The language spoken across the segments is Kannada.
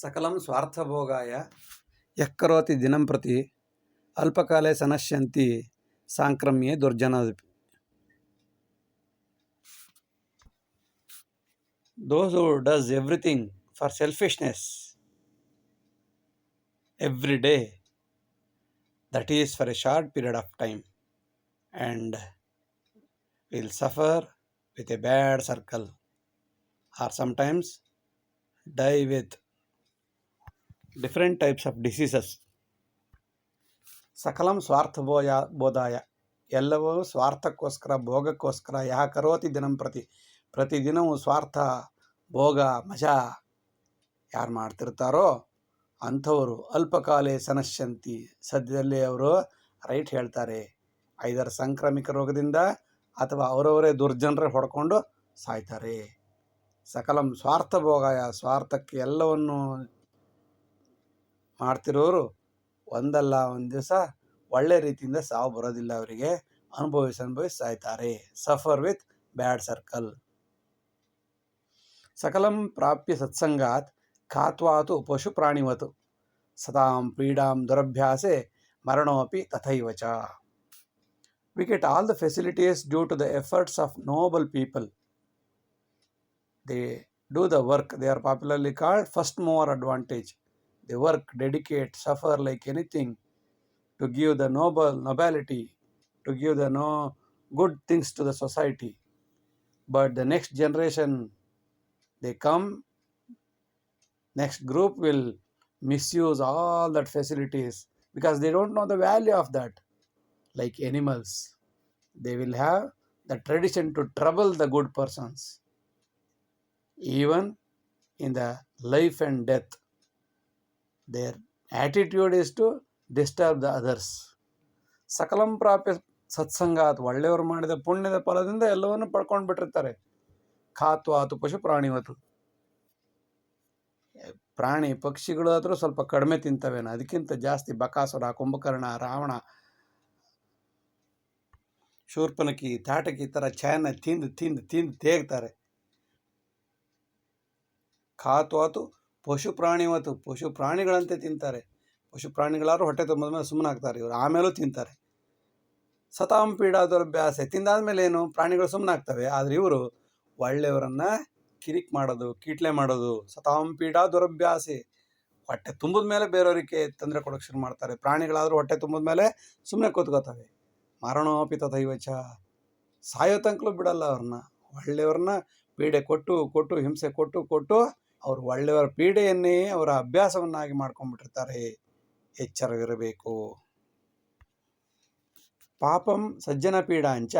సకలం స్వార్థభోగాయ ఎక్కరోతి దినం ప్రతి అల్పకాలే సనశ్యంతి సాంక్రమ్యే దుర్జనాది. Those who does everything for selfishness every day that is for a short period of time and will suffer with a bad circle or sometimes die with with types of diseases ಸಕಲಂ ಸಕಲಂ ಸ್ವಾರ್ಥಬೋಯ, ಬೋಧಾಯ. ಎಲ್ಲವೂ ಸ್ವಾರ್ಥಕ್ಕೋಸ್ಕರ, ಭೋಗಕ್ಕೋಸ್ಕರ ಯಾ ಕರೋತಿ ದಿನಂ ಪ್ರತಿ. ಪ್ರತಿದಿನವೂ ಸ್ವಾರ್ಥ, ಭೋಗ, ಮಜಾ ಯಾರು ಮಾಡ್ತಿರ್ತಾರೋ ಅಂಥವರು ಅಲ್ಪಕಾಲೇ ಸನಶ್ಯಂತಿ. ಸದ್ಯದಲ್ಲಿ ಅವರು ರೈಟ್ ಹೇಳ್ತಾರೆ, ಐದರ ಸಾಂಕ್ರಾಮಿಕ ರೋಗದಿಂದ ಅಥವಾ ಅವರವರೇ ದುರ್ಜನರೇ ಹೊಡ್ಕೊಂಡು ಸಾಯ್ತಾರೆ. ಸಕಲಂ ಸ್ವಾರ್ಥ ಭೋಗಾಯ ಸ್ವಾರ್ಥಕ್ಕೆ ಎಲ್ಲವನ್ನು ಮಾಡ್ತಿರೋರು ಒಂದಲ್ಲ ಒಂದು ದಿವಸ ಒಳ್ಳೆ ರೀತಿಯಿಂದ ಸಾವು ಬರೋದಿಲ್ಲ ಅವರಿಗೆ. ಅನುಭವಿಸ, ಅನುಭವಿಸಿ ಸಫರ್ ವಿತ್ ಬ್ಯಾಡ್ ಸರ್ಕಲ್ ಸಕಲಂ ಪ್ರಾಪ್ಯ ಸತ್ಸಂಗಾತ್ ಖಾತ್ವಾತು ಪಶು ಪ್ರಾಣಿವತು. ಸದಾಂ ಪೀಡಾಂ ದುರಭ್ಯಾಸೆ ಮರಣೋಪಿ ತಥೈವ ಚ. We get all the facilities due to the efforts of noble people they do the work they are popularly called first more advantage they work dedicate suffer like anything to give the noble nobility to give the no good things to the society. But the next generation they come next group will misuse all that facilities because they don't know the value of that. Like animals they will have the tradition to trouble the good persons even in the life and death their attitude is to disturb the others ಸಕಲಂ ಪ್ರಾಪ್ಯ ಸತ್ಸಂಗಾತ್ ಒಳ್ಳೆಯವರು ಮಾಡಿದ ಪುಣ್ಯದ ಫಲದಿಂದ ಎಲ್ಲವನ್ನು ಪಡ್ಕೊಂಡು ಬಿಟ್ಟಿರ್ತಾರೆ. ಖಾತ್ವಾತು ಪಶು ಪ್ರಾಣಿವತು. ಪ್ರಾಣಿ ಪಕ್ಷಿಗಳು ಆದರೂ ಸ್ವಲ್ಪ ಕಡಿಮೆ ತಿಂತವೇನೋ, ಅದಕ್ಕಿಂತ ಜಾಸ್ತಿ ಬಕಾಸುರ, ಕುಂಭಕರ್ಣ, ರಾವಣ, ಶೂರ್ಪನಕಿ, ತಾಟಕಿ ಈ ಥರ ಚಾಯನ್ನ ತಿಂದು ತಿಂದು ತಿಂದು ತೇಗ್ತಾರೆ. ಖಾತ್ವಾತು ಪಶು ಪ್ರಾಣಿ ಮತ್ತು ಪಶು ಪ್ರಾಣಿಗಳಂತೆ ತಿಂತಾರೆ. ಪಶು ಪ್ರಾಣಿಗಳಾದ್ರೂ ಹೊಟ್ಟೆ ತುಂಬಿದ ಮೇಲೆ ಸುಮ್ಮನಾಗ್ತಾರೆ ಇವರು. ಆಮೇಲೂ ತಿಂತಾರೆ. ಸತಾಂ ಪೀಡಾ ದುರಭ್ಯಾಸ. ತಿಂದಾದ್ಮೇಲೆ ಏನು? ಪ್ರಾಣಿಗಳು ಸುಮ್ಮನಾಗ್ತವೆ ಆದರೆ ಇವರು ಒಳ್ಳೆಯವರನ್ನು ಕಿರಿಕ್ ಮಾಡೋದು, ಕೀಟ್ಲೆ ಮಾಡೋದು, ಸತಾಂ ಪೀಡಾ ದುರಭ್ಯಾಸೆ. ಹೊಟ್ಟೆ ತುಂಬಿದ ಮೇಲೆ ಬೇರೆಯವರಿಗೆ ತೊಂದರೆ ಕೊಡೋಕೆ ಶುರು ಮಾಡ್ತಾರೆ. ಪ್ರಾಣಿಗಳಾದರೂ ಹೊಟ್ಟೆ ತುಂಬಿದ ಮೇಲೆ ಸುಮ್ಮನೆ ಕೂತ್ಕೋತವೆ. ಮರಣೋಪಿ ದೈವಚ. ಸಾಯೋ ತನಕಲೂ ಬಿಡಲ್ಲ ಅವ್ರನ್ನ. ಒಳ್ಳೆಯವ್ರನ್ನ ಪೀಡೆ ಕೊಟ್ಟು ಕೊಟ್ಟು, ಹಿಂಸೆ ಕೊಟ್ಟು ಕೊಟ್ಟು ಅವರು ಒಳ್ಳೆಯವರ ಪೀಡೆಯನ್ನೇ ಅವರ ಅಭ್ಯಾಸವನ್ನಾಗಿ ಮಾಡ್ಕೊಂಡ್ಬಿಟ್ಟಿರ್ತಾರೆ ಎಚ್ಚರವಿರಬೇಕು. ಪಾಪಂ ಸಜ್ಜನ ಪೀಡಾಂಚ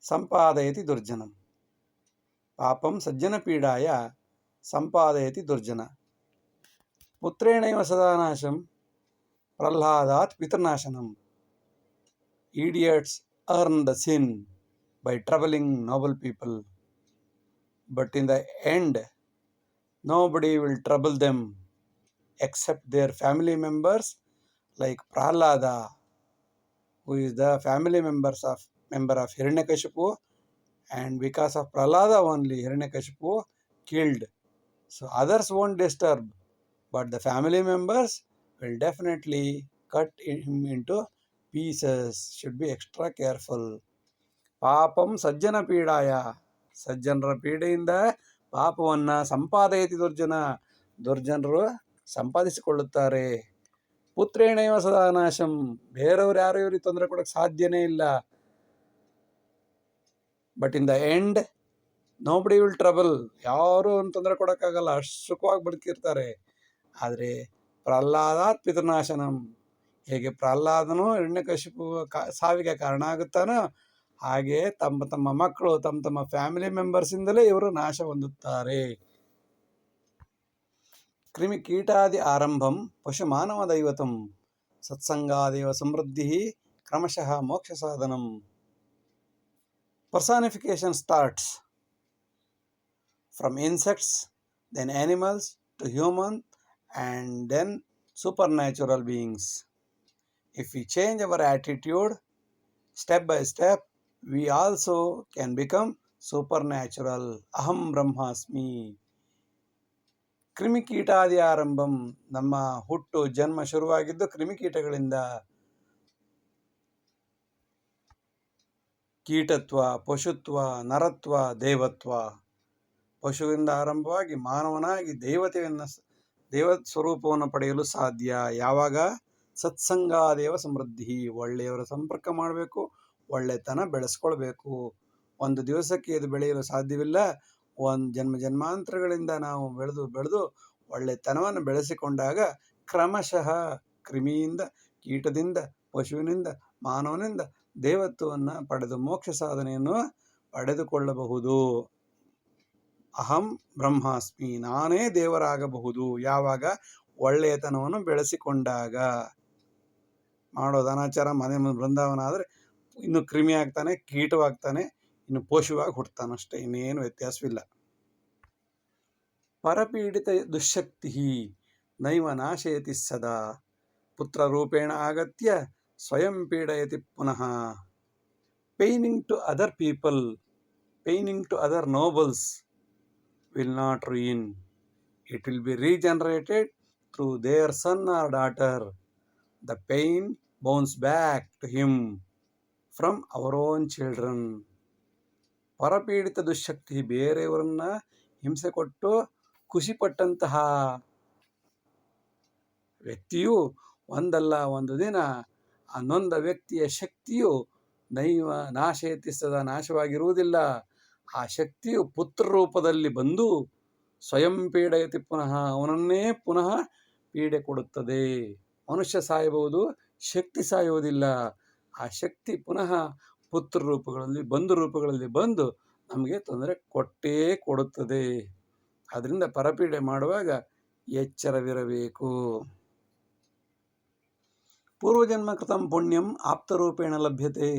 ಸಂಪಾದಯತಿ ದುರ್ಜನಂ. ಪಾಪಂ ಸಜ್ಜನ ಪೀಡಾಯ ಸಂಪಾದಯತಿ ದುರ್ಜನ. ಪುತ್ರೇಣೈವ ಸದಾ ನಾಶಂ ಪ್ರಹ್ಲಾದಾತ್ ಪಿತೃನಾಶನಂ. idiots earn the sin by troubling noble people. But in the end, nobody will trouble them except their family members, like Prahlada, who is the family members of member of Hiranyakashipu, and because of Prahlada only, Hiranyakashipu killed. So others won't disturb, but the family members will definitely cut him into pieces should be extra careful ಪಾಪಂ ಸಜ್ಜನ ಪೀಡಾಯ ಸಜ್ಜನರ ಪೀಡೆಯಿಂದ ಪಾಪವನ್ನು ಸಂಪಾದಯತಿ ದುರ್ಜನ, ದುರ್ಜನರು ಸಂಪಾದಿಸಿಕೊಳ್ಳುತ್ತಾರೆ. ಪುತ್ರೇಣೈವ ಸದಾ ನಾಶಂ. ಬೇರೆಯವ್ರು ಯಾರು ಇವ್ರಿಗೆ ತೊಂದರೆ ಕೊಡೋಕ್ಕೆ ಸಾಧ್ಯನೇ ಇಲ್ಲ. But in the end nobody will trouble ಯಾರು ತೊಂದರೆ ಕೊಡೋಕ್ಕಾಗಲ್ಲ. ಅಷ್ಟು ಸುಖವಾಗಿ ಬದುಕಿರ್ತಾರೆ. ಆದರೆ ಪ್ರಹ್ಲಾದಾತ್ ಪಿತೃನಾಶನಂ. ಹೇಗೆ ಪ್ರಹ್ಲಾದನು ಹಿರಣ್ಯಕಶಿಪು ಕಾ, ಸಾವಿಗೆ ಕಾರಣ ಆಗುತ್ತಾನೋ ಹಾಗೆ ತಮ್ಮ ತಮ್ಮ ಮಕ್ಕಳು ತಮ್ಮ ತಮ್ಮ ಫ್ಯಾಮಿಲಿ ಮೆಂಬರ್ಸಿಂದಲೇ ಇವರು ನಾಶ ಹೊಂದುತ್ತಾರೆ. ಕ್ರಿಮಿ ಕೀಟಾದಿ ಆರಂಭಂ ಪಶು ಮಾನವ ದೈವತಂ ಸತ್ಸಂಗಾದೇವ ಸಮೃದ್ಧಿ ಕ್ರಮಶಃ ಮೋಕ್ಷ ಸಾಧನಂ. Personification starts from insects then animals to human and then super natural beings if you change our attitude step by step, we also can become supernatural. Aham Brahmasmi. ಕ್ರಿಮಿಕೀಟಾದಿ ಆರಂಭಂ ನಮ್ಮ ಹುಟ್ಟು ಜನ್ಮ ಶುರುವಾಗಿದ್ದು ಕ್ರಿಮಿಕೀಟಗಳಿಂದ ಕೀಟತ್ವ ಪಶುತ್ವ ನರತ್ವ ದೇವತ್ವ ಪಶುವಿಂದ ಆರಂಭವಾಗಿ ಮಾನವನಾಗಿ ದೇವತೆಯನ್ನು ದೇವ ಸ್ವರೂಪವನ್ನು ಪಡೆಯಲು ಸಾಧ್ಯ ಯಾವಾಗ ಸತ್ಸಂಗಾದೇವ ಸಮೃದ್ಧಿ ಒಳ್ಳೆಯವರ ಸಂಪರ್ಕ ಮಾಡಬೇಕು ಒಳ್ಳೆತನ ಬೆಳೆಸ್ಕೊಳ್ಬೇಕು. ಒಂದು ದಿವಸಕ್ಕೆ ಇದು ಬೆಳೆಯಲು ಸಾಧ್ಯವಿಲ್ಲ, ಒಂದು ಜನ್ಮ ಜನ್ಮಾಂತರಗಳಿಂದ ನಾವು ಬೆಳೆದು ಬೆಳೆದು ಒಳ್ಳೆತನವನ್ನು ಬೆಳೆಸಿಕೊಂಡಾಗ ಕ್ರಮಶಃ ಕ್ರಿಮಿಯಿಂದ, ಕೀಟದಿಂದ, ಪಶುವಿನಿಂದ, ಮಾನವನಿಂದ ದೇವತ್ವವನ್ನು ಪಡೆದು ಮೋಕ್ಷ ಸಾಧನೆಯನ್ನು ಪಡೆದುಕೊಳ್ಳಬಹುದು. ಅಹಂ ಬ್ರಹ್ಮಾಸ್ಮಿ, ನಾನೇ ದೇವರಾಗಬಹುದು. ಯಾವಾಗ? ಒಳ್ಳೆಯತನವನ್ನು ಬೆಳೆಸಿಕೊಂಡಾಗ. ಮಾಡೋದು ಅನಾಚಾರ, ಮನೆ ಬೃಂದಾವನ ಆದರೆ ಇನ್ನು ಕ್ರಿಮಿ ಆಗ್ತಾನೆ, ಕೀಟವಾಗ್ತಾನೆ, ಇನ್ನು ಪೋಷವಾಗಿ ಹುಟ್ಟತಾನಷ್ಟೇ ಇನ್ನೇನು ವ್ಯತ್ಯಾಸವಿಲ್ಲ. ಪರಪೀಡಿತ ದುಶ್ಶಕ್ತಿ ನೈವ ನಾಶಯತಿ ಸದಾ. ಪುತ್ರರೂಪೇಣ ಆಗತ್ಯ, ಸ್ವಯಂ ಪೀಡಯತಿ ಪುನಃ. Paining to other people paining to other nobles will not ruin it will be regenerated through their son or daughter the pain bounce back to him. From our own children ಪರಪೀಡಿತ ದುಶ್ಶಕ್ತಿ ಬೇರೆಯವರನ್ನ ಹಿಂಸೆ ಕೊಟ್ಟು ಖುಷಿಪಟ್ಟಂತಹ ವ್ಯಕ್ತಿಯು ಒಂದಲ್ಲ ಒಂದು ದಿನ ಅನ್ನೊಂದ ನೊಂದ ವ್ಯಕ್ತಿಯ ಶಕ್ತಿಯು ನೈವ ನಾಶ ಎತ್ತಿಸದ ನಾಶವಾಗಿರುವುದಿಲ್ಲ. ಆ ಶಕ್ತಿಯು ಪುತ್ರ ರೂಪದಲ್ಲಿ ಬಂದು ಸ್ವಯಂ ಪೀಡೆಯತಿ ಪುನಃ ಅವನನ್ನೇ ಪುನಃ ಪೀಡೆ ಕೊಡುತ್ತದೆ. ಮನುಷ್ಯ ಸಾಯಬಹುದು, ಶಕ್ತಿ ಸಾಯುವುದಿಲ್ಲ. ಆ ಶಕ್ತಿ ಪುನಃ ಪುತ್ರ ರೂಪಗಳಲ್ಲಿ ಬಂಧು ರೂಪಗಳಲ್ಲಿ ಬಂದು ನಮಗೆ ತೊಂದರೆ ಕೊಟ್ಟೇ ಕೊಡುತ್ತದೆ. ಅದರಿಂದ ಪರಪೀಡೆ ಮಾಡುವಾಗ ಎಚ್ಚರವಿರಬೇಕು. ಪೂರ್ವಜನ್ಮ ಕೃತಂ ಪುಣ್ಯಂ ಆಪ್ತರೂಪೇಣ ಲಭ್ಯತೆ,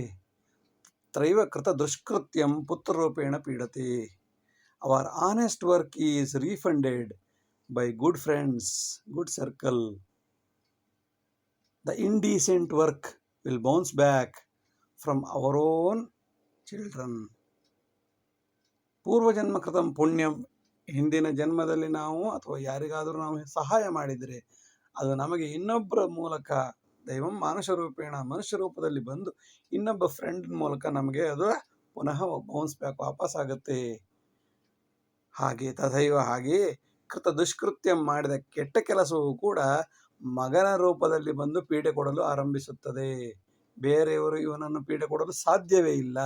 ತ್ರೈವ ಕೃತ ದುಷ್ಕೃತ್ಯಂ ಪುತ್ರರೂಪೇಣ ಪೀಡತೆ. Our honest work is refunded by good friends good circle the indecent work will bounce back from our own children ಪೂರ್ವಜನ್ಮ ಕೃತಂ ಪುಣ್ಯಂ. ಹಿಂದಿನ ಜನ್ಮದಲ್ಲಿ ನಾವು ಅಥವಾ ಯಾರಿಗಾದರೂ ನಾವು ಸಹಾಯ ಮಾಡಿದರೆ ಅದು ನಮಗೆ ಇನ್ನೊಬ್ಬರ ಮೂಲಕ ದೈವಂ ಮಾನುಷ ರೂಪೇಣ ಮನುಷ್ಯ ರೂಪದಲ್ಲಿ ಬಂದು ಇನ್ನೊಬ್ಬ ಫ್ರೆಂಡ್ ಮೂಲಕ ನಮಗೆ ಅದು ಪುನಃ ಬೌನ್ಸ್ ಬ್ಯಾಕ್ ವಾಪಸ್ ಹಾಗೆ ತಥೈವ ಹಾಗೆ ಕೃತ ದುಷ್ಕೃತ್ಯ ಮಾಡಿದ ಕೆಟ್ಟ ಕೆಲಸವೂ ಕೂಡ ಮಗನ ರೂಪದಲ್ಲಿ ಬಂದು ಪೀಡೆ ಕೊಡಲು ಆರಂಭಿಸುತ್ತದೆ. ಬೇರೆಯವರು ಇವನನ್ನು ಪೀಡೆ ಕೊಡಲು ಸಾಧ್ಯವೇ ಇಲ್ಲ.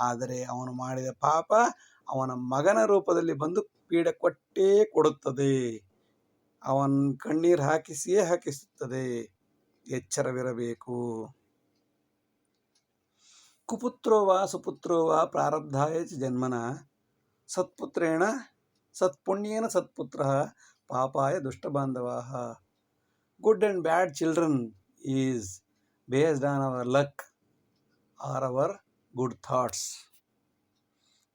ಆದರೆ ಅವನು ಮಾಡಿದ ಪಾಪ ಅವನ ಮಗನ ರೂಪದಲ್ಲಿ ಬಂದು ಪೀಡೆ ಕೊಟ್ಟೇ ಕೊಡುತ್ತದೆ. ಅವನ ಕಣ್ಣೀರು ಹಾಕಿಸಿಯೇ ಹಾಕಿಸುತ್ತದೆ. ಎಚ್ಚರವಿರಬೇಕು. ಕುಪುತ್ರೋ ವಾ ಸುಪುತ್ರೋ ವಾ ಪ್ರಾರಬ್ಧಾಯ ಜನ್ಮನ. ಸತ್ಪುತ್ರೇಣ ಸತ್ಪುಣ್ಯೇನ ಸತ್ಪುತ್ರ ಪಾಪಾಯ ದುಷ್ಟಬಾಂಧವಾ. Good and bad children is based on our luck or our good thoughts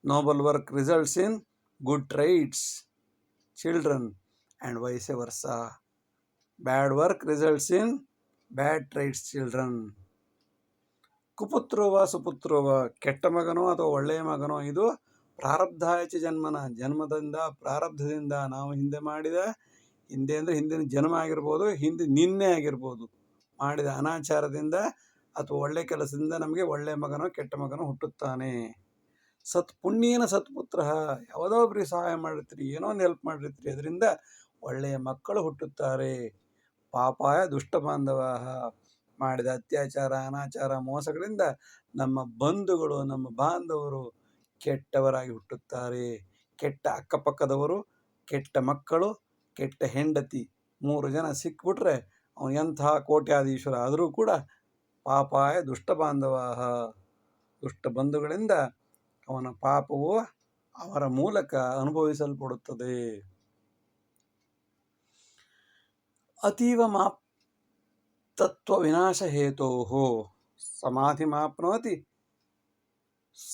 noble work results in good traits children and vice versa bad work results in bad traits children ಕುಪುತ್ರುವ ಸುಪುತ್ರೋವ ಕೆಟ್ಟ ಮಗನೋ ಅಥವಾ ಒಳ್ಳೆಯ ಮಗನೋ ಇದು ಪ್ರಾರಬ್ಧಾಯಚ ಜನ್ಮನ ಜನ್ಮದಿಂದ ಪ್ರಾರಬ್ಧದಿಂದ ನಾವು ಹಿಂದೆ ಮಾಡಿದ ಹಿಂದೆ ಅಂದರೆ ಹಿಂದಿನ ಜನ್ಮ ಆಗಿರ್ಬೋದು, ಹಿಂದೆ ನಿನ್ನೆ ಆಗಿರ್ಬೋದು. ಮಾಡಿದ ಅನಾಚಾರದಿಂದ ಅಥವಾ ಒಳ್ಳೆಯ ಕೆಲಸದಿಂದ ನಮಗೆ ಒಳ್ಳೆಯ ಮಗನೋ ಕೆಟ್ಟ ಮಗನೋ ಹುಟ್ಟುತ್ತಾನೆ. ಸತ್ ಪುಣ್ಯನ ಸತ್ಪುತ್ರ, ಯಾವುದೋ ಒಬ್ರಿಗೆ ಸಹಾಯ ಮಾಡಿರ್ತೀರಿ, ಏನೋ ಒಂದು ಹೆಲ್ಪ್ ಮಾಡಿರ್ತೀರಿ, ಅದರಿಂದ ಒಳ್ಳೆಯ ಮಕ್ಕಳು ಹುಟ್ಟುತ್ತಾರೆ. ಪಾಪಾಯ ದುಷ್ಟ ಬಾಂಧವ ಮಾಡಿದ ಅತ್ಯಾಚಾರ, ಅನಾಚಾರ, ಮೋಸಗಳಿಂದ ನಮ್ಮ ಬಂಧುಗಳು, ನಮ್ಮ ಬಾಂಧವರು ಕೆಟ್ಟವರಾಗಿ ಹುಟ್ಟುತ್ತಾರೆ. ಕೆಟ್ಟ ಅಕ್ಕಪಕ್ಕದವರು, ಕೆಟ್ಟ ಮಕ್ಕಳು ಕೆಟ್ಟ ಹೆಂಡತಿ ಮೂರು ಜನ ಸಿಕ್ಬಿಟ್ರೆ ಅವನು ಎಂಥ ಕೋಟ್ಯಾಧೀಶ್ವರ ಆದರೂ ಕೂಡ ಪಾಪಾಯ ದುಷ್ಟ ಬಾಂಧವ ದುಷ್ಟ ಬಂಧುಗಳಿಂದ ಅವನ ಪಾಪವು ಅವರ ಮೂಲಕ ಅನುಭವಿಸಲ್ಪಡುತ್ತದೆ. ಅತೀವ ಮಾಪ್ ತತ್ವ ವಿನಾಶ ಹೇತೋ ಸಮಾಧಿಮಾಪ್ನೋತಿ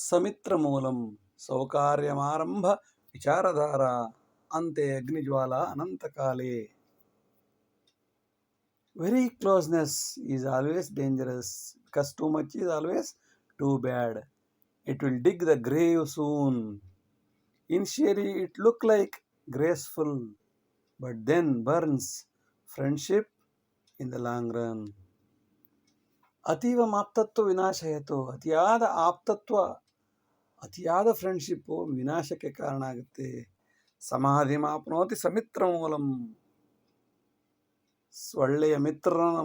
ಸಮಿತ್ರ ಮೂಲಂ ಸೌಕಾರ್ಯಮಾರಂಭ ವಿಚಾರಧಾರ. ಅಂತೆ ಅಗ್ನಿಜ್ವಾಲ ಅನಂತಕಾಲೇ very closeness is always dangerous because too much is always too bad it will dig the grave soon initially it look like graceful but then burns friendship in the long run ಅತೀವ ಮಾಪ್ತತ್ವ ವಿನಾಶಯತು ಅತಿಯಾದ ಆಪ್ತತ್ವ ಅತಿಯಾದ ಫ್ರೆಂಡ್ಶಿಪ್ಪು ವಿನಾಶಕ್ಕೆ ಕಾರಣ ಆಗುತ್ತೆ ಸಮಾಧಿ ಮಾಪ್ನೋತಿ ಸಮಿತ್ರ ಮೂಲಂ. ಒಳ್ಳೆಯ ಮಿತ್ರನ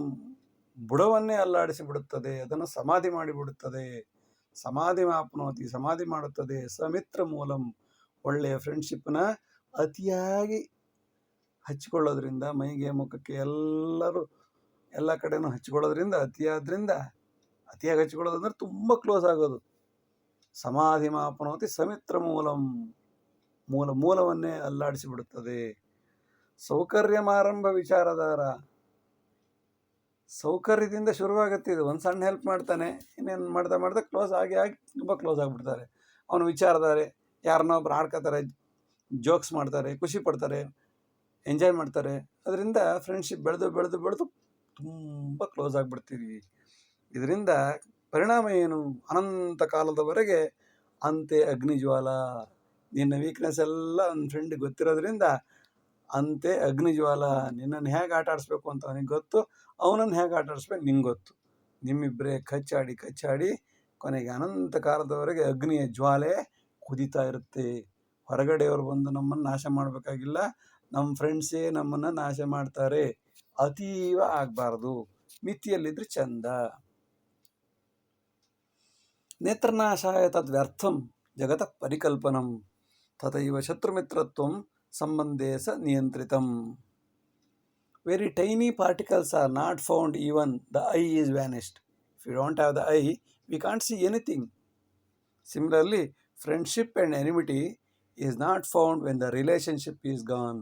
ಬುಡವನ್ನೇ ಅಲ್ಲಾಡಿಸಿ ಬಿಡುತ್ತದೆ ಅದನ್ನು ಸಮಾಧಿ ಮಾಡಿಬಿಡುತ್ತದೆ. ಸಮಾಧಿ ಮಾಪ್ನೋತಿ ಸಮಾಧಿ ಮಾಡುತ್ತದೆ, ಸಮಿತ್ರ ಮೂಲಂ. ಒಳ್ಳೆಯ ಫ್ರೆಂಡ್ಶಿಪ್ನ ಅತಿಯಾಗಿ ಹಚ್ಕೊಳ್ಳೋದ್ರಿಂದ, ಮೈಗೆ ಮುಖಕ್ಕೆ ಎಲ್ಲರೂ, ಎಲ್ಲ ಕಡೆನೂ ಹಚ್ಕೊಳ್ಳೋದ್ರಿಂದ, ಅತಿಯಾದ್ರಿಂದ, ಅತಿಯಾಗಿ ಹಚ್ಕೊಳ್ಳೋದಂದ್ರೆ ತುಂಬ ಕ್ಲೋಸ್ ಆಗೋದು. ಸಮಾಧಿ ಮಾಪನೋತಿ ಸಮಿತ್ರ ಮೂಲಂ. ಮೂಲ ಮೂಲವನ್ನೇ ಅಲ್ಲಾಡಿಸಿ ಬಿಡುತ್ತದೆ ಸೌಕರ್ಯಮಾರಂಭ ವಿಚಾರಧಾರ ಸೌಕರ್ಯದಿಂದ ಶುರುವಾಗುತ್ತೆ ಇದು. ಒಂದು ಸಣ್ಣ ಹೆಲ್ಪ್ ಮಾಡ್ತಾನೆ, ಇನ್ನೇನು ಮಾಡ್ತಾ ಮಾಡ್ತಾ ಕ್ಲೋಸ್ ಆಗಿ ಆಗಿ ತುಂಬ ಕ್ಲೋಸ್ ಆಗಿಬಿಡ್ತಾರೆ. ಅವನು ವಿಚಾರಧಾರೆ ಯಾರನ್ನೋ ಒಬ್ರು ಆಡ್ಕೋತಾರೆ ಜೋಕ್ಸ್ ಮಾಡ್ತಾರೆ, ಖುಷಿ ಪಡ್ತಾರೆ ಎಂಜಾಯ್ ಮಾಡ್ತಾರೆ. ಅದರಿಂದ ಫ್ರೆಂಡ್ಶಿಪ್ ಬೆಳೆದು ಬೆಳೆದು ಬೆಳೆದು ತುಂಬ ಕ್ಲೋಸ್ ಆಗಿಬಿಡ್ತೀವಿ ಇದರಿಂದ ಪರಿಣಾಮ ಏನು? ಅನಂತ ಕಾಲದವರೆಗೆ ಅಂತೆ ಅಗ್ನಿಜ್ವಾಲ. ನಿನ್ನ ವೀಕ್ನೆಸ್ ಎಲ್ಲ ನನ್ನ ಫ್ರೆಂಡ್ ಗೊತ್ತಿರೋದ್ರಿಂದ ಅಂತೆ ಅಗ್ನಿಜ್ವಾಲ ನಿನ್ನನ್ನು ಹೇಗೆ ಆಟ ಆಡಿಸ್ಬೇಕು ಅಂತ ಅವನಿಗೆ ಗೊತ್ತು, ಅವನನ್ನು ಹೇಗೆ ಆಟ ಆಡಿಸ್ಬೇಕು ನಿಂಗೆ ಗೊತ್ತು. ನಿಮ್ಮಿಬ್ಬರೇ ಕಚ್ಚಾಡಿ ಕಚ್ಚಾಡಿ ಕೊನೆಗೆ ಅನಂತ ಕಾಲದವರೆಗೆ ಅಗ್ನಿಯ ಜ್ವಾಲೆ ಕುದೀತಾ ಇರುತ್ತೆ. ಹೊರಗಡೆಯವರು ಬಂದು ನಮ್ಮನ್ನು ನಾಶ ಮಾಡಬೇಕಾಗಿಲ್ಲ ನಮ್ಮ ಫ್ರೆಂಡ್ಸೇ ನಮ್ಮನ್ನು ನಾಶ ಮಾಡ್ತಾರೆ. ಅತೀವ ಆಗಬಾರ್ದು. ಮಿತಿಯಲ್ಲಿದ್ರೆ ಚಂದ. ನೇತ್ರನಾಶಾಯ ತದ್ವ್ಯರ್ಥಂ ಜಗತ ಪರಿಕಲ್ಪನಂ. ತಥೈವ ಶತ್ರುಮಿತ್ರತ್ವಂ ಸಂಬಂಧೇ ಸ ನಿಯಂತ್ರಿತಂ very tiny particles are not found even the eye is vanished if you don't have the eye we can't see anything similarly friendship and enmity is not found when the relationship is gone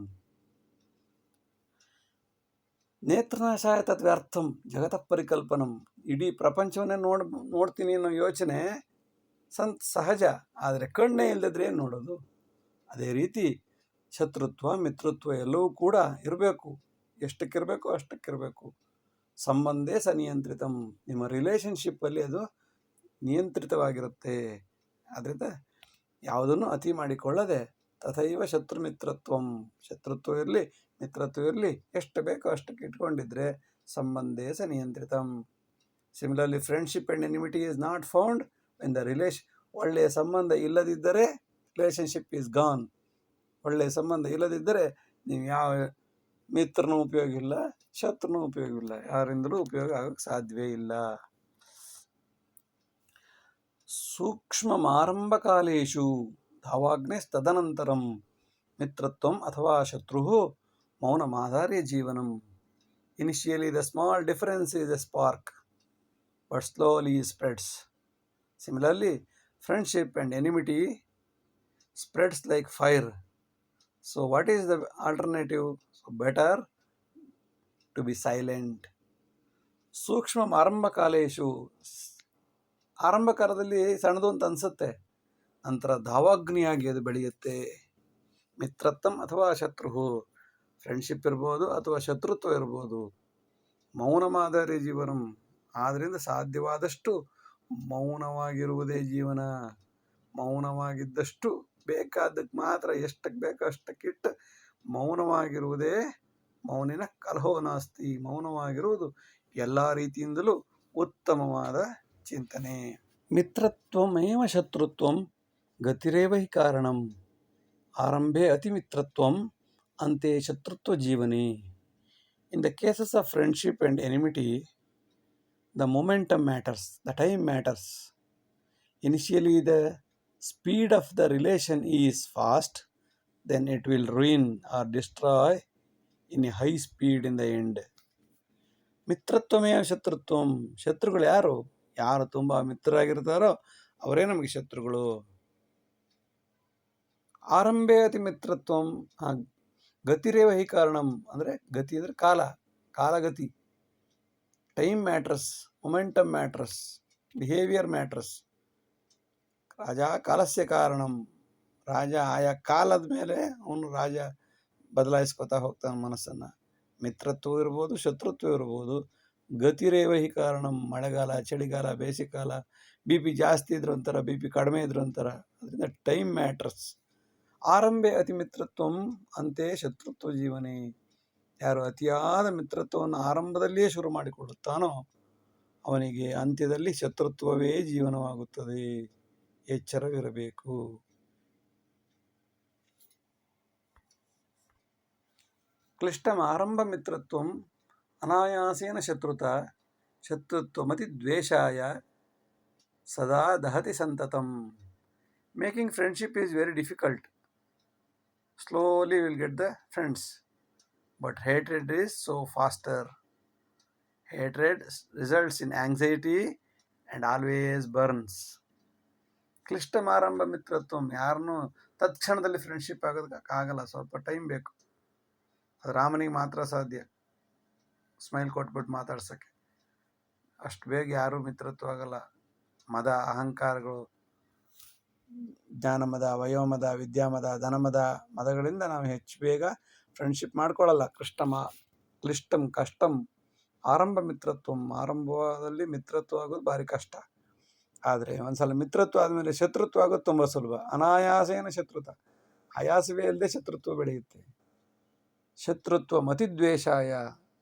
ನೇತ್ರನಾಶಾಯ ತದ್ವ್ಯರ್ಥಂ ಜಗತಃ ಪರಿಕಲ್ಪನಂ ಇಡೀ ಪ್ರಪಂಚವನ್ನೇ ನೋಡ್ ನೋಡ್ತೀನಿ ಅನ್ನೋ ಯೋಚನೆ ಸಂತ್ ಸಹಜ ಆದರೆ ಕಣ್ಣೇ ಇಲ್ಲದಿದ್ರೆ ಏನು ನೋಡೋದು ಅದೇ ರೀತಿ ಶತ್ರುತ್ವ, ಮಿತ್ರತ್ವ ಎಲ್ಲವೂ ಕೂಡ ಇರಬೇಕು. ಎಷ್ಟಕ್ಕಿರಬೇಕು ಅಷ್ಟಕ್ಕಿರಬೇಕು. ಸಂಬಂಧೇ ಸ ನಿಯಂತ್ರಿತಂ ನಿಮ್ಮ ರಿಲೇಷನ್ಶಿಪ್ಪಲ್ಲಿ ಅದು ನಿಯಂತ್ರಿತವಾಗಿರುತ್ತೆ. ಆದ್ದರಿಂದ ಯಾವುದನ್ನು ಅತಿ ಮಾಡಿಕೊಳ್ಳದೆ ತಥೈವ ಶತ್ರು ಮಿತ್ರತ್ವಂ ಶತ್ರುತ್ವ ಇರಲಿ, ಮಿತ್ರತ್ವ ಇರಲಿ, ಎಷ್ಟು ಬೇಕೋ ಅಷ್ಟಕ್ಕೆ ಇಟ್ಕೊಂಡಿದ್ರೆ ಸಂಬಂಧೇ ಸ ನಿಯಂತ್ರಿತಂ similarly friendship and enmity is not found in the ರಿಲೇಶ್ ಒಳ್ಳೆಯ ಸಂಬಂಧ ಇಲ್ಲದಿದ್ದರೆ ರಿಲೇಷನ್ಶಿಪ್ ಈಸ್ ಗಾನ್ ಒಳ್ಳೆಯ ಸಂಬಂಧ ಇಲ್ಲದಿದ್ದರೆ ನೀವು ಯಾವ ಮಿತ್ರನೂ ಉಪಯೋಗ ಇಲ್ಲ, ಶತ್ರುನೂ ಉಪಯೋಗ ಇಲ್ಲ. ಯಾರಿಂದಲೂ ಉಪಯೋಗ ಆಗೋಕ್ಕೆ ಸಾಧ್ಯವೇ ಇಲ್ಲ. ಸೂಕ್ಷ್ಮ ಮಾರಂಭಕಾಲೇಶು ಧಾವಾಗ್ನೇಸ್ತದನಂತರಂ ಮಿತ್ರತ್ವಂ ಅಥವಾ ಶತ್ರು ಮೌನಮಾಧಾರ್ಯ ಜೀವನಂ. Initially the small difference is a spark but slowly spreads similarly friendship and enmity spreads like fire so what is the alternative so better to be silent ಸೂಕ್ಷ್ಮ ಆರಂಭ ಕಾಲೇಶು. ಆರಂಭ ಕಾಲದಲ್ಲಿ ಸಣ್ಣದು ಅಂತ ಅನಿಸುತ್ತೆ. ನಂತರ ಧಾವಾಗ್ನಿಯಾಗಿ ಅದು ಬೆಳೆಯುತ್ತೆ. ಮಿತ್ರತ್ವಂ ಅಥವಾ ಶತ್ರು ಫ್ರೆಂಡ್ಶಿಪ್ ಇರ್ಬೋದು ಅಥವಾ ಶತ್ರುತ್ವ ಇರ್ಬೋದು. ಮೌನ ಮಾದರಿ ಜೀವನಂ. ಆದ್ದರಿಂದ ಸಾಧ್ಯವಾದಷ್ಟು ಮೌನವಾಗಿರುವುದೇ ಜೀವನ. ಮೌನವಾಗಿದ್ದಷ್ಟು ಬೇಕಾದಕ್ಕೆ ಮಾತ್ರ ಎಷ್ಟಕ್ಕೆ ಬೇಕೋ ಅಷ್ಟಕ್ಕಿಟ್ಟು ಮೌನವಾಗಿರುವುದೇ ಮೌನಿನ ಕಲಹೋ ನಾಸ್ತಿ. ಮೌನವಾಗಿರುವುದು ಎಲ್ಲ ರೀತಿಯಿಂದಲೂ ಉತ್ತಮವಾದ ಚಿಂತನೆ. ಮಿತ್ರತ್ವಮೇವ ಶತ್ರುತ್ವಂ ಗತಿರೇವ ಹಿ ಕಾರಣಂ. ಆರಂಭೆ ಅತಿಮಿತ್ರತ್ವಂ, ಅಂತೆ ಶತ್ರುತ್ವ ಜೀವನಿ. In the cases of friendship and enmity the momentum matters the time matters initially the speed of the relation is fast, then it will ruin or destroy in a high speed in the end. ಮಿತ್ರತ್ವಮೇ ಶತ್ರುತ್ವಂ. ಶತ್ರುಗಳು ಯಾರು? ಯಾರು ತುಂಬ ಮಿತ್ರರಾಗಿರ್ತಾರೋ ಅವರೇ ನಮಗೆ ಶತ್ರುಗಳು. ಆರಂಭೆ ಅತಿ ಮಿತ್ರತ್ವಂ. ಗತಿರೇವ ಹಿ ಕಾರಣಂ. ಅಂದರೆ ಗತಿ ಅಂದರೆ ಕಾಲ ಕಾಲಗತಿ. Time matters momentum matters behaviour matters ರಾಜ ಕಾಲಸ್ಯ ಕಾರಣಂ. ರಾಜ ಆಯಾ ಕಾಲದ ಮೇಲೆ ಅವನು ರಾಜ ಬದಲಾಯಿಸ್ಕೊತಾ ಹೋಗ್ತಾನೆ ಮನಸ್ಸನ್ನು. ಮಿತ್ರತ್ವ ಇರ್ಬೋದು, ಶತ್ರುತ್ವ ಇರ್ಬೋದು. ಗತಿರೇವಹಿ ಕಾರಣ, ಮಳೆಗಾಲ, ಚಳಿಗಾಲ, ಬೇಸಿಗೆಕಾಲ, ಬಿ ಪಿ ಜಾಸ್ತಿ ಇದ್ರೆ ಒಂಥರ ಬಿ ಪಿ ಕಡಿಮೆ ಇದ್ರೆ ಒಂಥರ ಅದರಿಂದ ಟೈಮ್ ಮ್ಯಾಟ್ರಸ್. ಆರಂಭೆ ಅತಿ ಮಿತ್ರತ್ವಂ, ಅಂತೆ ಶತ್ರುತ್ವ ಜೀವನೇ. ಯಾರು ಅತಿಯಾದ ಮಿತ್ರತ್ವವನ್ನು ಆರಂಭದಲ್ಲಿಯೇ ಶುರು ಮಾಡಿಕೊಳ್ಳುತ್ತಾನೋ, ಅವನಿಗೆ ಅಂತ್ಯದಲ್ಲಿ ಶತ್ರುತ್ವವೇ ಜೀವನವಾಗುತ್ತದೆ. ಎಚ್ಚರವಿರಬೇಕು. ಕ್ಲಿಷ್ಟಂ ಆರಂಭ ಮಿತ್ರತ್ವಂ ಅನಾಯಾಸೇನ ಶತ್ರುತ ಶತ್ರುತ್ವಮತಿ ದ್ವೇಷಾಯ ಸದಾ ದಹತಿ ಸಂತತಂ. Making friendship is very difficult. Slowly will get the friends. But hatred is so faster. Hatred results in anxiety and always burns. ಕ್ಲಿಷ್ಟ ಆರಂಭ ಮಿತ್ರತ್ವ ಯಾರನ್ನೂ ತತ್ಕ್ಷಣದಲ್ಲಿ ಫ್ರೆಂಡ್ಶಿಪ್ ಆಗೋದಕ್ಕೆ ಆಗಲ್ಲ. ಸ್ವಲ್ಪ ಟೈಮ್ ಬೇಕು. ಅದು ರಾಮನಿಗೆ ಮಾತ್ರ ಸಾಧ್ಯ. ಸ್ಮೈಲ್ ಕೊಟ್ಬಿಟ್ಟು ಮಾತಾಡ್ಸೋಕ್ಕೆ. ಅಷ್ಟು ಬೇಗ ಯಾರೂ ಮಿತ್ರತ್ವ ಆಗಲ್ಲ. ಮದ, ಅಹಂಕಾರಗಳು, ಜ್ಞಾನಮದ ವಯೋಮದ ವಿದ್ಯಾಮದ, ಧನಮದ ಮದಗಳಿಂದ ನಾವು ಹೆಚ್ಚು ಬೇಗ ಫ್ರೆಂಡ್ಶಿಪ್ ಮಾಡ್ಕೊಳ್ಳಲ್ಲ. ಕೃಷ್ಟಮ, ಕ್ಲಿಷ್ಟಂ, ಕಷ್ಟಂ, ಆರಂಭ ಮಿತ್ರತ್ವ. ಆರಂಭದಲ್ಲಿ ಮಿತ್ರತ್ವ ಆಗೋದು ಭಾರಿ ಕಷ್ಟ. ಆದರೆ ಒಂದ್ಸಲ ಮಿತ್ರತ್ವ ಆದಮೇಲೆ ಶತ್ರುತ್ವ ಆಗೋದು ತುಂಬ ಸುಲಭ. ಅನಾಯಾಸೇನ ಶತ್ರುತ. ಆಯಾಸವೇ ಇಲ್ಲದೆ ಶತ್ರುತ್ವ ಬೆಳೆಯುತ್ತೆ. ಶತ್ರುತ್ವ ಮತಿದ್ವೇಷಾಯ.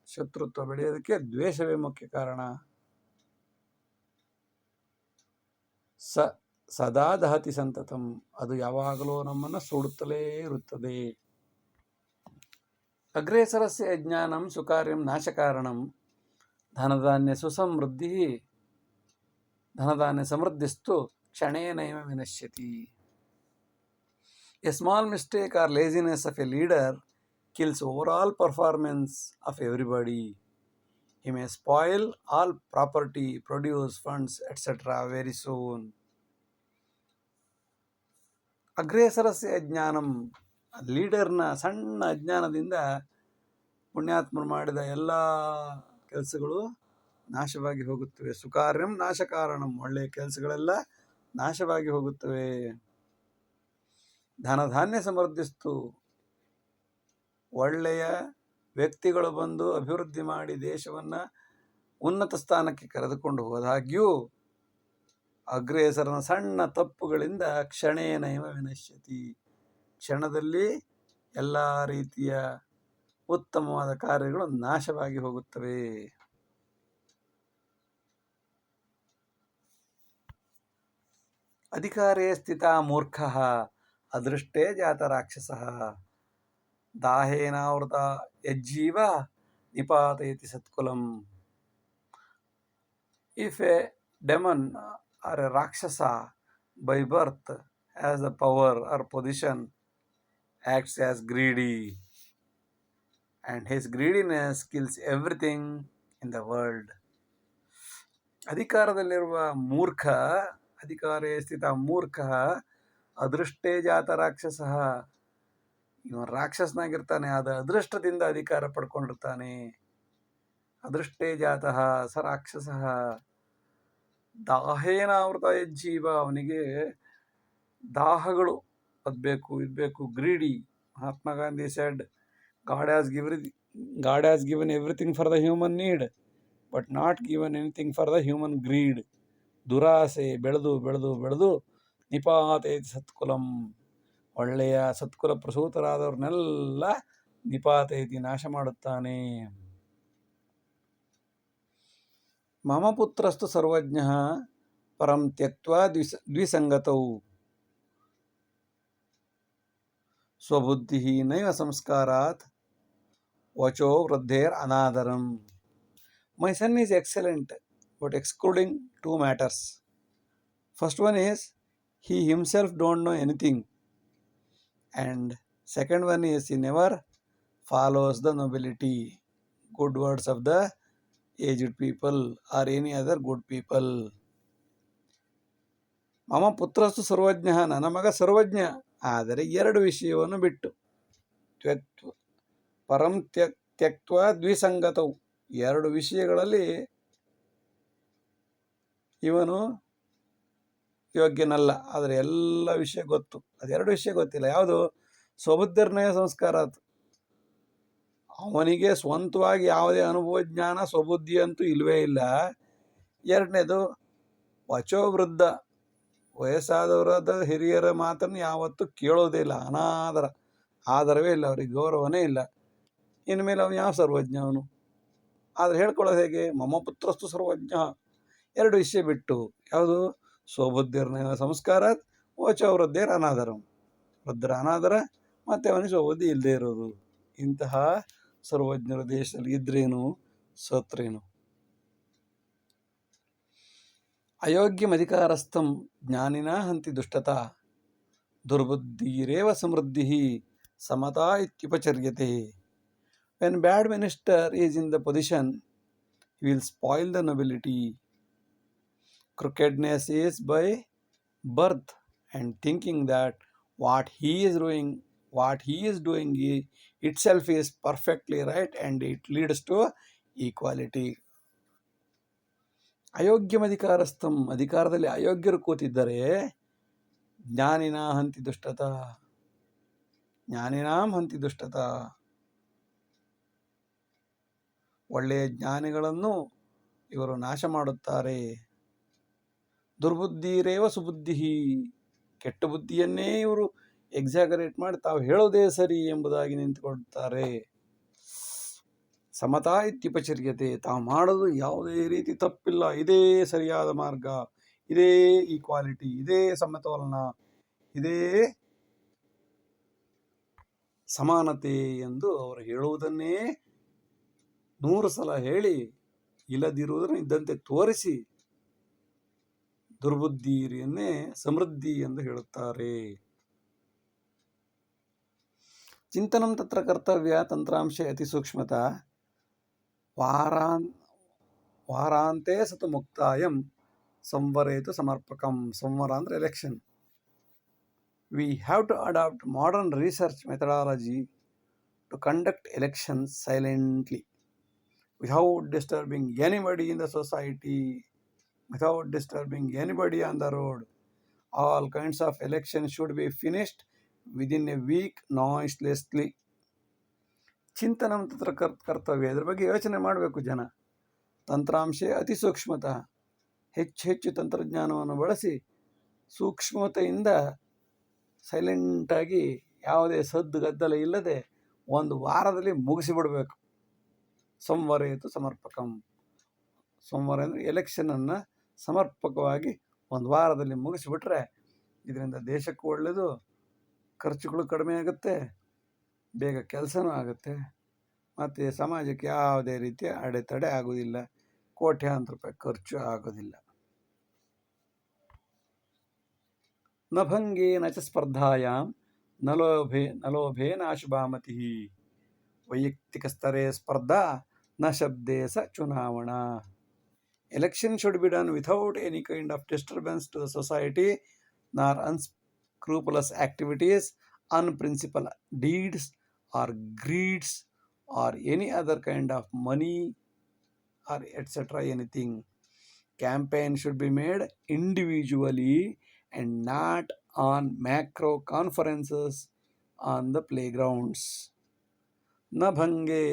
ಶತ್ರುತ್ವ ಬೆಳೆಯೋದಕ್ಕೆ ದ್ವೇಷವೇ ಮುಖ್ಯ ಕಾರಣ. ಸ, ಸದಾ ದಹತಿ ಸಂತತಂ. ಅದು ಯಾವಾಗಲೂ ನಮ್ಮನ್ನು ಸುಡುತ್ತಲೇ ಇರುತ್ತದೆ. ಅಗ್ರೇಸರಸ್ಯ ಅಜ್ಞಾನಂ ಸುಕಾರ್ಯಂ ನಾಶಕಾರಣಂ. ಧನಧಾನ್ಯ ಸುಸಮೃದ್ಧಿ. ಧನಧಾನ್ಯ ಸಮೃದ್ಧಿಸ್ತು ಕ್ಷಣೇನೈವ ವಿನಶ್ಯತಿ. A small mistake or laziness of a leader kills overall performance of everybody. He may spoil all property, produce, funds etcetera very soon. ಅಗ್ರೇಸರಸ್ಯ ಅಜ್ಞಾನಂ ಲೀಡರ್ನ ಸಣ್ಣ ಅಜ್ಞಾನದಿಂದ ಪುಣ್ಯಾತ್ಮರು ಮಾಡಿದ ಎಲ್ಲ ಕೆಲಸಗಳು ನಾಶವಾಗಿ ಹೋಗುತ್ತವೆ. ಸುಕಾರ್ಯಂ ನಾಶಕಾರಣಂ. ಒಳ್ಳೆಯ ಕೆಲಸಗಳೆಲ್ಲ ನಾಶವಾಗಿ ಹೋಗುತ್ತವೆ. ಧನಧಾನ್ಯ ಸಮೃದ್ಧಿಸ್ತು. ಒಳ್ಳೆಯ ವ್ಯಕ್ತಿಗಳು ಬಂದು ಅಭಿವೃದ್ಧಿ ಮಾಡಿ ದೇಶವನ್ನು ಉನ್ನತ ಸ್ಥಾನಕ್ಕೆ ಕರೆದುಕೊಂಡು ಹೋದಾಗ್ಯೂ ಅಗ್ರೇಸರನ ಸಣ್ಣ ತಪ್ಪುಗಳಿಂದ ಕ್ಷಣೇನೈವ ವಿನಶ್ಯತಿ. ಕ್ಷಣದಲ್ಲಿ ಎಲ್ಲ ರೀತಿಯ ಉತ್ತಮವಾದ ಕಾರ್ಯಗಳು ನಾಶವಾಗಿ ಹೋಗುತ್ತವೆ. ಅಧಿಕಾರೇ ಸ್ಥಿತ ಮೂರ್ಖ, ಅದೃಷ್ಟೇ ಜಾತ ರಾಕ್ಷಸ. ದಾಹೇನಾವೃತ ಯಜ್ಜೀವ ನಿಪಾತಯತಿ ಸತ್ಕುಲಂ. If a demon or a rakshasa by birth as a power or position acts as greedy and his greediness kills everything in the world ಅಧಿಕಾರದಲ್ಲಿರುವ ಮೂರ್ಖ ಅಧಿಕಾರೇ ಸ್ಥಿತ ಮೂರ್ಖ, ಅದೃಷ್ಟೇ ಜಾತ ರಾಕ್ಷಸ. ಇವನ್ ರಾಕ್ಷಸನಾಗಿರ್ತಾನೆ, ಆದ ಅದೃಷ್ಟದಿಂದ ಅಧಿಕಾರ ಪಡ್ಕೊಂಡಿರ್ತಾನೆ. ಅದೃಷ್ಟೇ ಜಾತಃ, ಸ ರಾಕ್ಷಸ. ದಾಹೇನಾವೃತ ಜೀವ ಅವನಿಗೆ ದಾಹಗಳು. ಅದ್ಬೇಕು ಇದ್ಬೇಕು greedy. Mahatma Gandhi said God has give God has given everything for the human need but not given anything for the human greed ದುರಾಸೆ ಬೆಳೆದು ಬೆಳೆದು ಬೆಳೆದು ನಿಪಾತೆ ಸತ್ಕುಲಂ. ಒಳ್ಳೆಯ ಸತ್ಕುಲ ಪ್ರಸೂತರಾದವ್ರನ್ನೆಲ್ಲ ನಿಪಾತೈತಿ ನಾಶ ಮಾಡುತ್ತಾನೆ. ಮಮ ಪುತ್ರಸ್ತು ಸರ್ವಜ್ಞ ಪರಂ ತ್ಯಕ್ತ್ವ ದ್ವಿಸ, ದ್ವಿಸಂಗತೌ. ಸ್ವಬುದ್ಧಿ ನೈವ ಸಂಸ್ಕಾರಾತ್ ವಚೋ ವೃದ್ಧೇರ್ ಅನಾದರಂ. My son is excellent. But excluding two matters. First one is he himself don't know anything and second one is he never follows the nobility good words of the aged people or any other good people ಮಮ ಪುತ್ರಸ್ತು ಸರ್ವಜ್ಞ ನನ್ನ ಮಗ ಸರ್ವಜ್ಞ ಆದರೆ ಎರಡು ವಿಷಯವನ್ನು ಬಿಟ್ಟು ತ್ಯಕ್ತ್ವ ಪರಂ ತ್ಯಕ್ ತ್ಯಕ್ತ್ವ ದ್ವಿಸಂಗತವು ಎರಡು ವಿಷಯಗಳಲ್ಲಿ ಇವನು ಯೋಗ್ಯನಲ್ಲ, ಆದರೆ ಎಲ್ಲ ವಿಷಯ ಗೊತ್ತು. ಅದೆರಡು ವಿಷಯ ಗೊತ್ತಿಲ್ಲ. ಯಾವುದು? ಸ್ವಬುದ್ಧಿರ್ನಯ ಸಂಸ್ಕಾರ ಅದು ಅವನಿಗೆ ಸ್ವಂತವಾಗಿ ಯಾವುದೇ ಅನುಭವ ಜ್ಞಾನ, ಸ್ವಬುದ್ಧಿ ಅಂತೂ ಇಲ್ಲವೇ ಇಲ್ಲ. ಎರಡನೇದು, ವಚೋವೃದ್ಧ. ವಯಸ್ಸಾದವರಾದ ಹಿರಿಯರ ಮಾತನ್ನು ಯಾವತ್ತೂ ಕೇಳೋದೇ ಇಲ್ಲ, ಅನಾದರ. ಆದರವೇ ಇಲ್ಲ, ಅವ್ರಿಗೆ ಗೌರವನೇ ಇಲ್ಲ. ಇನ್ಮೇಲೆ ಅವನು ಯಾವ ಸರ್ವಜ್ಞ ಅವನು? ಆದರೆ ಹೇಳ್ಕೊಳ್ಳೋದು ಹೇಗೆ? ಮಮ ಪುತ್ರಸ್ತು ಸರ್ವಜ್ಞ. ಎರಡು ವಿಷಯ ಬಿಟ್ಟು, ಯಾವುದು? ಸ್ವಬುದ್ಧಿರ್ನ ಸಂಸ್ಕಾರ ಓಚ ವೃದ್ಧೇರ ಅನಾದರಂ ವೃದ್ಧರ ಅನಾದರ ಮತ್ತು ಅವನಿಗೆ ಸೋಬುದ್ಧಿ ಇಲ್ಲದೆ ಇರೋದು ಇಂತಹ ಸರ್ವಜ್ಞರ ದೇಶದಲ್ಲಿ ಇದ್ರೇನು? ಸತ್ರೇನು? ಅಯೋಗ್ಯಮಧಿಕಾರಸ್ಥಂ ಜ್ಞಾನಿನ ಹಂತಿ ದುಷ್ಟತಾ. ದುರ್ಬುದ್ಧಿರೇವ ಸಮೃದ್ಧಿ ಸಮತಾ ಇತ್ಯುಪಚರ್ಯತೆ. When bad minister is in the position will spoil the nobility. Crookedness is by birth and thinking that what he is doing, what he is doing i- itself is perfectly right and it leads to equality. ಅಯೋಗ್ಯಂ ಅಧಿಕಾರಸ್ಥಂ ಅಧಿಕಾರದಲ್ಲಿ ಅಯೋಗ್ಯರು ಕೂತಿದ್ದರೆ ಜ್ಞಾನಿನ ಹಂತಿ ದುಷ್ಟತ ಜ್ಞಾನಿನಾಂ ಹಂತಿ ದುಷ್ಟತ ಒಳ್ಳೆಯ ಜ್ಞಾನಿಗಳನ್ನು ಇವರು ನಾಶ ಮಾಡುತ್ತಾರೆ ದುರ್ಬುದ್ಧಿರೇವ ಸುಬುದ್ಧಿ ಕೆಟ್ಟ ಬುದ್ಧಿಯನ್ನೇ ಇವರು ಎಕ್ಸಾಗರೇಟ್ ಮಾಡಿ ತಾವು ಹೇಳೋದೇ ಸರಿ ಎಂಬುದಾಗಿ ನಿಂತುಕೊಳ್ತಾರೆ. ಸಮತಾ ಇತ್ಯುಪಚರ್ಯತೆ, ತಾವು ಮಾಡೋದು ಯಾವುದೇ ರೀತಿ ತಪ್ಪಿಲ್ಲ, ಇದೇ ಸರಿಯಾದ ಮಾರ್ಗ, ಇದೇ ಈಕ್ವಾಲಿಟಿ ಇದೇ ಸಮತೋಲನ, ಇದೇ ಸಮಾನತೆ ಎಂದು ಅವರು ಹೇಳುವುದನ್ನೇ ನೂರು ಸಲ ಹೇಳಿ, ಇಲ್ಲದಿರುವುದನ್ನು ಇದ್ದಂತೆ ತೋರಿಸಿ ದುರ್ಬುದ್ಧಿಯನ್ನೇ ಸಮೃದ್ಧಿ ಎಂದು ಹೇಳುತ್ತಾರೆ. ಚಿಂತನಂ ತತ್ರ ಕರ್ತವ್ಯ ತಂತ್ರಾಂಶ ಅತಿ ಸೂಕ್ಷ್ಮತ. ವಾರಾನ್ ವಾರಾಂತೆ ಸತು ಮುಕ್ತಾಯಂ ಸಂವರೇತು ಸಮರ್ಪಕಂ. ಸಂವರ ಅಂದರೆ election we have to adapt modern research methodology to conduct election silently without disturbing anybody in the society, without disturbing anybody on the road. All kinds of elections should be finished within a week noiselessly. ಚಿಂತನ ತಂತ್ರ ಕರ್, ಕರ್ತವ್ಯ. ಇದ್ರ ಬಗ್ಗೆ ಯೋಚನೆ ಮಾಡಬೇಕು ಜನ. ತಂತ್ರಾಂಶ ಅತಿ ಸೂಕ್ಷ್ಮತಃ. ಹೆಚ್ಚು ಹೆಚ್ಚು ತಂತ್ರಜ್ಞಾನವನ್ನು ಬಳಸಿ ಸೂಕ್ಷ್ಮತೆಯಿಂದ ಸೈಲೆಂಟಾಗಿ ಯಾವುದೇ ಸದ್ದು ಗದ್ದಲ ಇಲ್ಲದೆ ಒಂದು ವಾರದಲ್ಲಿ ಮುಗಿಸಿಬಿಡಬೇಕು. ಸಂವರೇತು ಸಮರ್ಪಕಂ. ಸೋಮವಾರ ಅಂದರೆ ಎಲೆಕ್ಷನನ್ನು ಸಮರ್ಪಕವಾಗಿ ಒಂದು ವಾರದಲ್ಲಿ ಮುಗಿಸಿಬಿಟ್ರೆ ಇದರಿಂದ ದೇಶಕ್ಕೂ ಒಳ್ಳೆಯದು ಖರ್ಚುಗಳು ಕಡಿಮೆ ಆಗುತ್ತೆ, ಬೇಗ ಕೆಲಸನೂ ಆಗುತ್ತೆ. ಮತ್ತು ಸಮಾಜಕ್ಕೆ ಯಾವುದೇ ರೀತಿಯ ಅಡೆತಡೆ ಆಗೋದಿಲ್ಲ ಕೋಟ್ಯಾಂತರ ರೂಪಾಯಿ ಖರ್ಚು ಆಗೋದಿಲ್ಲ ನ ಭಂಗೇನ ಚ ಸ್ಪರ್ಧಾಯಾಂ ನಲೋಭೇ ನಲೋಭೇ ನ ಲೋಭೇನ ವೈಯಕ್ತಿಕ ಸ್ತರೇ ಸ್ಪರ್ಧಾ, ನ ಶಬ್ದೇ ಸ ಚುನಾವಣಾ. Election should be done without any kind of disturbance to the society nor unscrupulous activities unprincipled deeds or greeds or any other kind of money or etcetera anything campaign should be made individually and not on macro conferences on the playgrounds. ನ ಭಂಗೆ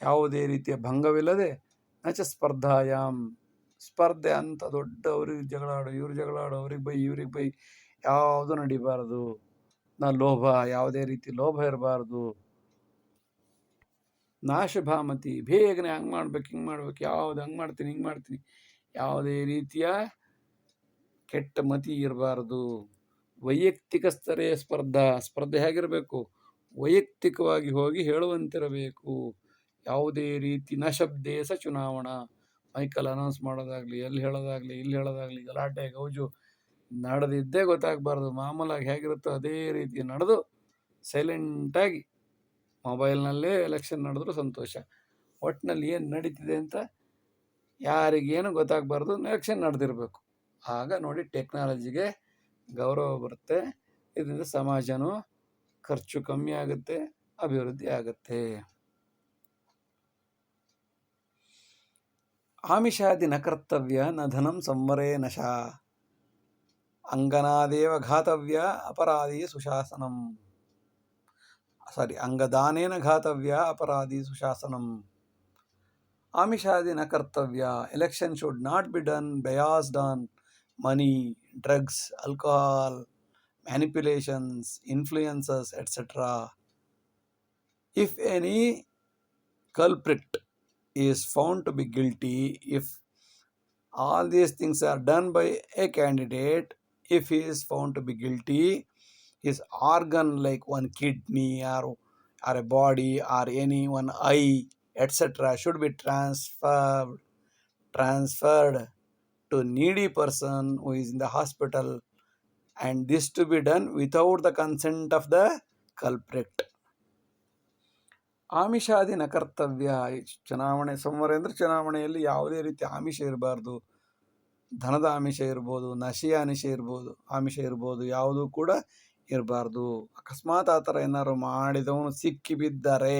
ಯಾವುದೇ ರೀತಿಯ ಭಂಗವಿಲ್ಲದೆ ನಚ ಸ್ಪರ್ಧಾಯಾಮ್. ಸ್ಪರ್ಧೆ ಅಂತ ದೊಡ್ಡ ಅವ್ರಿಗೆ ಜಗಳಾಡು, ಇವ್ರು ಜಗಳಾಡು, ಅವ್ರಿಗೆ ಬೈ, ಇವ್ರಿಗೆ ಬೈ, ಯಾವುದು ನಡಿಬಾರದು. ನಾ ಲೋಭ, ಯಾವುದೇ ರೀತಿ ಲೋಭ ಇರಬಾರ್ದು. ನಾಶಭಾಮತಿ ಬೇಗನೆ ಹಂಗೆ ಮಾಡ್ಬೇಕು, ಹಿಂಗೆ ಮಾಡ್ಬೇಕು, ಯಾವ್ದು ಹಂಗೆ ಮಾಡ್ತೀನಿ, ಹಿಂಗೆ ಮಾಡ್ತೀನಿ. ಯಾವುದೇ ರೀತಿಯ ಕೆಟ್ಟ ಮತಿ ಇರಬಾರದು. ವೈಯಕ್ತಿಕ ಸ್ತರೇ ಸ್ಪರ್ಧಾ, ಸ್ಪರ್ಧೆ ಹೇಗಿರಬೇಕು? ವೈಯಕ್ತಿಕವಾಗಿ ಹೋಗಿ ಹೇಳುವಂತಿರಬೇಕು. ಯಾವುದೇ ರೀತಿ ನ ಚುನಾವಣಾ. ಮೈಕಲ್ ಅನೌನ್ಸ್ ಮಾಡೋದಾಗಲಿ, ಎಲ್ಲಿ ಹೇಳೋದಾಗಲಿ, ಇಲ್ಲಿ ಹೇಳೋದಾಗಲಿ, ಗಲಾಟೆ, ಗೌಜು ನಡೆದಿದ್ದೇ ಗೊತ್ತಾಗಬಾರ್ದು. ಮಾಮೂಲಾಗಿ ಹೇಗಿರುತ್ತೋ ಅದೇ ರೀತಿ ನಡೆದು ಸೈಲೆಂಟಾಗಿ ಮೊಬೈಲ್ನಲ್ಲೇ ಎಲೆಕ್ಷನ್ ನಡೆದ್ರು ಸಂತೋಷ. ಒಟ್ಟಿನಲ್ಲಿ ಏನು ನಡೀತಿದೆ ಅಂತ ಯಾರಿಗೇನು ಗೊತ್ತಾಗಬಾರ್ದು ಎಲೆಕ್ಷನ್ ನಡೆದಿರಬೇಕು. ಆಗ ನೋಡಿ ಟೆಕ್ನಾಲಜಿಗೆ ಗೌರವ ಬರುತ್ತೆ. ಇದರಿಂದ ಸಮಾಜನೂ ಖರ್ಚು ಕಮ್ಮಿ ಆಗುತ್ತೆ, ಅಭಿವೃದ್ಧಿ ಆಗುತ್ತೆ. ಆಮಿಷಾದಿ ನ ಕರ್ತವ್ಯ ನ ಧನಂ ಸಂವರೇ ನಶಾ ಅಂಗನಾದೇವ ಘಾತವ್ಯ ಅಪರಾಧಿ ಸುಶಾಸನಂ ಸಾರಿ ಅಂಗದಾನೇನ ಘಾತವ್ಯ ಅಪರಾಧಿ ಸುಶಾಸನಂ ಆಮಿಷಾದಿ ನ ಕರ್ತವ್ಯ election should not be done biased on money, drugs, alcohol, manipulations, influences, etc. Is found to be guilty, if all these things are done by a candidate, if he is found to be guilty, his organ like one kidney or, or a body or any one eye, etc., should be transferred transferred to needy person who is in the hospital and this to be done without the consent of the culprit ಆಮಿಷಾದಿ ನ ಕರ್ತವ್ಯ. ಚುನಾವಣೆ, ಸೋಮವಾರ ಅಂದರೆ ಚುನಾವಣೆಯಲ್ಲಿ ಯಾವುದೇ ರೀತಿ ಆಮಿಷ ಇರಬಾರ್ದು. ಧನದ ಆಮಿಷ ಇರ್ಬೋದು, ನಶೆಯ ಆಮಿಷ ಇರ್ಬೋದು ಆಮಿಷ ಇರ್ಬೋದು, ಯಾವುದೂ ಕೂಡ ಇರಬಾರ್ದು. ಅಕಸ್ಮಾತ್ ಆ ಥರ ಏನಾದ್ರು ಮಾಡಿದವನು ಸಿಕ್ಕಿಬಿದ್ದರೆ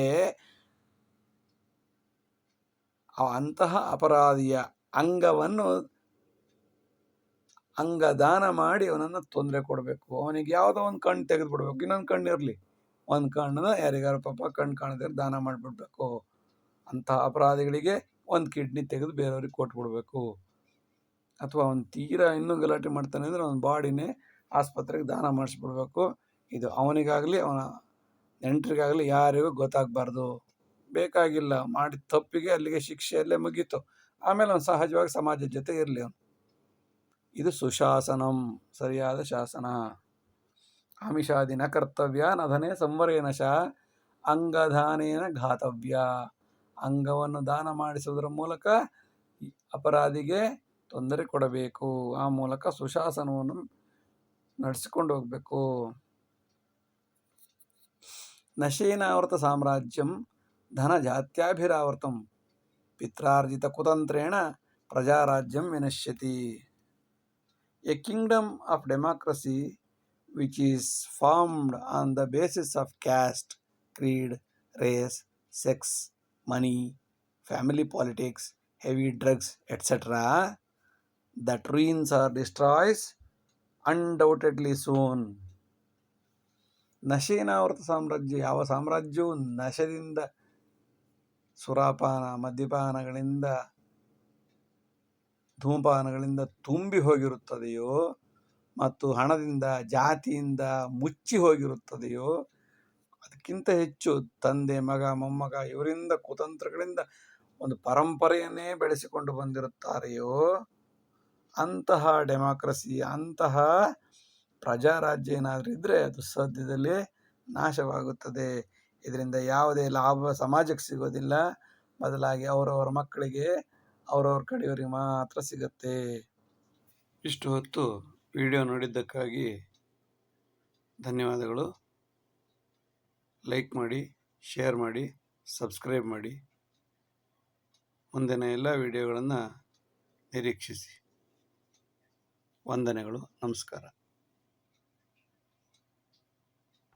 ಅಂತಹ ಅಪರಾಧಿಯ ಅಂಗವನ್ನು ಅಂಗದಾನ ಮಾಡಿ ಅವನನ್ನು ತೊಂದರೆ ಕೊಡಬೇಕು. ಅವನಿಗೆ ಯಾವುದೋ ಒಂದು ಕಣ್ಣು ತೆಗೆದುಬಿಡ್ಬೇಕು. ಇನ್ನೊಂದು ಕಣ್ಣು ಇರಲಿ ಒಂದು ಕಣ್ಣನ ಯಾರಿಗಾರು ಪಾಪ ಕಣ್ಣು ಕಾಣದೇ ದಾನ ಮಾಡಿಬಿಡ್ಬೇಕು. ಅಂತ ಅಪರಾಧಿಗಳಿಗೆ ಒಂದು ಕಿಡ್ನಿ ತೆಗೆದು ಬೇರೆಯವ್ರಿಗೆ ಕೊಟ್ಬಿಡ್ಬೇಕು. ಅಥವಾ ಅವ್ನು ತೀರಾ ಇನ್ನೂ ಗಲಾಟೆ ಮಾಡ್ತಾನೆ ಅಂದರೆ ಅವನ ಬಾಡಿನೇ ಆಸ್ಪತ್ರೆಗೆ ದಾನ ಮಾಡಿಸ್ಬಿಡ್ಬೇಕು. ಇದು ಅವನಿಗಾಗಲಿ, ಅವನ ನೆಂಟರಿಗಾಗಲಿ ಯಾರಿಗೂ ಗೊತ್ತಾಗಬಾರ್ದು. ಬೇಕಾಗಿಲ್ಲ, ಮಾಡಿದ ತಪ್ಪಿಗೆ ಅಲ್ಲಿಗೆ ಶಿಕ್ಷೆ ಅಲ್ಲೇ ಮುಗೀತು. ಆಮೇಲೆ ಅವನು ಸಹಜವಾಗಿ ಸಮಾಜದ ಜೊತೆ ಇರಲಿ ಅವನು. ಇದು ಸುಶಾಸನಂ, ಸರಿಯಾದ ಶಾಸನ. ಆಮಿಷಾದಿನ ಕರ್ತವ್ಯ ನಧನೆ ಸಂವರೇನ ಶ ಅಂಗದಾನೇನ ಘಾತವ್ಯ. ಅಂಗವನ್ನು ದಾನ ಮಾಡಿಸುವುದರ ಮೂಲಕ ಅಪರಾಧಿಗೆ ತೊಂದರೆ ಕೊಡಬೇಕು. ಆ ಮೂಲಕ ಸುಶಾಸನವನ್ನು ನಡೆಸಿಕೊಂಡು ಹೋಗಬೇಕು. ನಶೇನಾವೃತ ಸಾಮ್ರಾಜ್ಯಂ, ಧನ ಜಾತ್ಯಾಭಿರಾವೃತಂ ಪಿತ್ರಾರ್ಜಿತ ಕುತಂತ್ರೇಣ ಪ್ರಜಾರಾಜ್ಯಂ ವಿನಶ್ಯತಿ. A kingdom of democracy which is formed on the basis of caste, creed, race, sex, money, family politics, heavy drugs, etc., that ruins or destroys undoubtedly soon. ನಶೇನಾವೃತ ಸಾಮ್ರಾಜ್ಯ ಯಾವ ಸಾಮ್ರಾಜ್ಯವು ನಶದಿಂದ ಸುರಾಪಾನ ಮದ್ಯಪಾನಗಳಿಂದ ಧೂಮಪಾನಗಳಿಂದ ತುಂಬಿ ಹೋಗಿರುತ್ತದೆಯೋ ಮತ್ತು ಹಣದಿಂದ, ಜಾತಿಯಿಂದ ಮುಚ್ಚಿ ಹೋಗಿರುತ್ತದೆಯೋ, ಅದಕ್ಕಿಂತ ಹೆಚ್ಚು ತಂದೆ, ಮಗ, ಮೊಮ್ಮಗ ಇವರಿಂದ ಕುತಂತ್ರಗಳಿಂದ ಒಂದು ಪರಂಪರೆಯನ್ನೇ ಬೆಳೆಸಿಕೊಂಡು ಬಂದಿರುತ್ತಾರೆಯೋ, ಅಂತಹ ಡೆಮಾಕ್ರಸಿ, ಅಂತಹ ಪ್ರಜಾರಾಜ್ಯ ಏನಾದರೂ ಇದ್ದರೆ ಅದು ಸದ್ಯದಲ್ಲೇ ನಾಶವಾಗುತ್ತದೆ. ಇದರಿಂದ ಯಾವುದೇ ಲಾಭ ಸಮಾಜಕ್ಕೆ ಸಿಗೋದಿಲ್ಲ. ಬದಲಾಗಿ ಅವರವರ ಮಕ್ಕಳಿಗೆ ಅವರವ್ರ ಕಡೆಯವರಿಗೆ ಮಾತ್ರ ಸಿಗತ್ತೆ. ಇಷ್ಟು ಹೊತ್ತು ವಿಡಿಯೋ ನೋಡಿದ್ದಕ್ಕಾಗಿ ಧನ್ಯವಾದಗಳು. ಲೈಕ್ ಮಾಡಿ, ಶೇರ್ ಮಾಡಿ, ಸಬ್ಸ್ಕ್ರೈಬ್ ಮಾಡಿ. ಮುಂದಿನ ಎಲ್ಲ ವಿಡಿಯೋಗಳನ್ನು ನಿರೀಕ್ಷಿಸಿ. ವಂದನೆಗಳು, ನಮಸ್ಕಾರ.